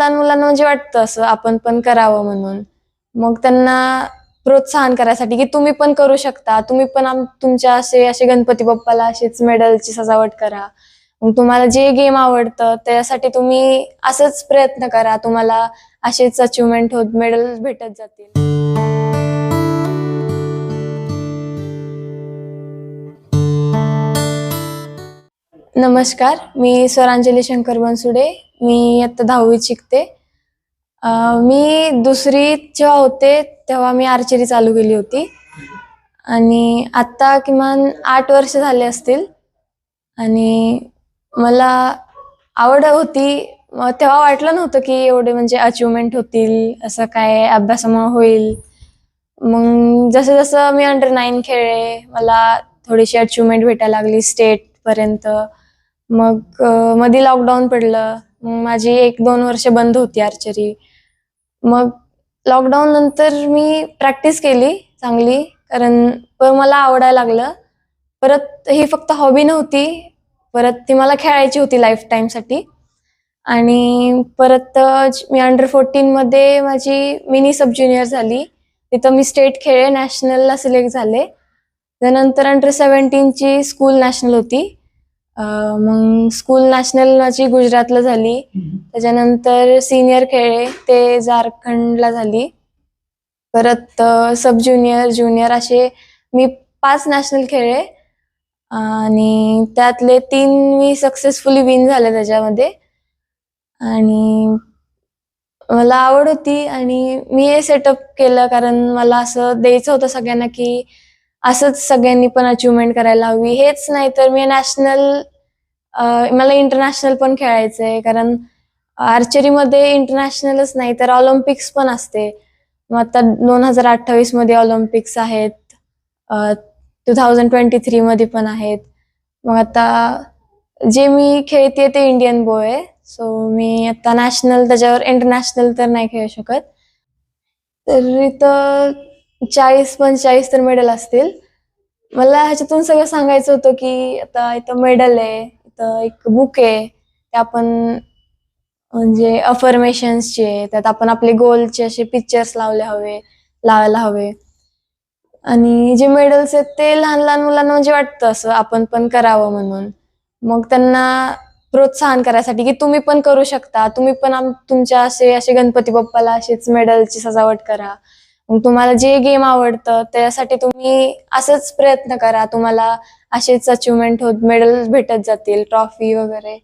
लहान मुलांना म्हणजे वाटतं असं आपण पण करावं म्हणून. मग त्यांना प्रोत्साहन करायसाठी की तुम्ही पण करू शकता तुम्ही पण तुमच्या असे असे गणपती बाप्पाला असेच मेडलची सजावट करा. मग तुम्हाला जे गेम आवडतं त्यासाठी तुम्ही असंच प्रयत्न करा तुम्हाला असेच अचिव्हमेंट होत मेडल भेटत जातील. नमस्कार मी स्वरांजली शंकर बनसुडे. मी आता दहावीत शिकते. मी दुसरी जेव्हा होते तेव्हा मी आर्चरी चालू केली होती. आणि आत्ता किमान आठ वर्ष झाले असतील. आणि मला आवड होती तेव्हा वाटलं नव्हतं की एवढे म्हणजे अचिव्हमेंट होतील असं काय अभ्यासामुळे होईल. मग जसं जसं मी अंडर नाईन खेळले मला थोडीशी अचिव्हमेंट भेटायला लागली स्टेटपर्यंत मग मध्ये लॉकडाऊन पडलं. मग माझी एक दोन वर्ष बंद होती आर्चरी मग लॉकडाऊन नंतर मी प्रॅक्टिस केली चांगली कारण मला आवडायला लागलं. परत ही फक्त हॉबी नव्हती. परत ती मला खेळायची होती लाईफ टाईमसाठी आणि परत मी अंडर फोर्टीनमध्ये माझी मिनी सब ज्युनियर झाली. तिथं मी स्टेट खेळले नॅशनलला सिलेक्ट झाले. त्यानंतर अंडर सेवन्टीनची स्कूल नॅशनल होती. मग स्कूल नॅशनल माझी गुजरातला झाली. त्याच्यानंतर सिनियर खेळले ते झारखंडला झाली. परत सब ज्युनियर ज्युनियर असे मी पाच नॅशनल खेळले आणि त्यातले तीन मी सक्सेसफुली विन झाले त्याच्यामध्ये. आणि मला आवड होती आणि मी हे सेटअप केलं कारण मला असं द्यायचं होतं सगळ्यांना की असंच सगळ्यांनी पण अचिव्हमेंट करायला हवी. हेच नाही तर मी नॅशनल मला इंटरनॅशनल पण खेळायचंय कारण आर्चरीमध्ये इंटरनॅशनलच नाही तर ऑलिम्पिक्स पण असते. मग आता दोन हजार अठ्ठावीसमध्ये ऑलिम्पिक्स आहेत टू थाउजंड ट्वेंटी थ्री मध्ये पण आहेत. मग आता जे मी खेळते ते इंडियन बॉय आहे. सो मी आता नॅशनल त्याच्यावर इंटरनॅशनल तर नाही खेळू शकत. तर चाळीस पंचेचाळीस तर मेडल असतील. मला ह्याच्यातून सगळं सांगायचं होतं की आता इथं मेडल आहे. एक बुक आहे. ते आपण म्हणजे अफर्मेशन्सचे त्यात आपण आपले गोलचे असे पिक्चर्स लावले हवे लावायला हवे. आणि जे मेडल्स आहेत ते लहान लहान मुलांना म्हणजे वाटतं असं आपण पण करावं म्हणून. मग त्यांना प्रोत्साहन करायसाठी की तुम्ही पण करू शकता तुम्ही पण तुमच्या असे असे गणपती बाप्पाला असेच मेडलची सजावट करा. मग तुम्हाला जे गेम आवडतं त्यासाठी तुम्ही असंच प्रयत्न करा. तुम्हाला असेच अचिव्हमेंट होत मेडल भेटत जातील ट्रॉफी वगैरे.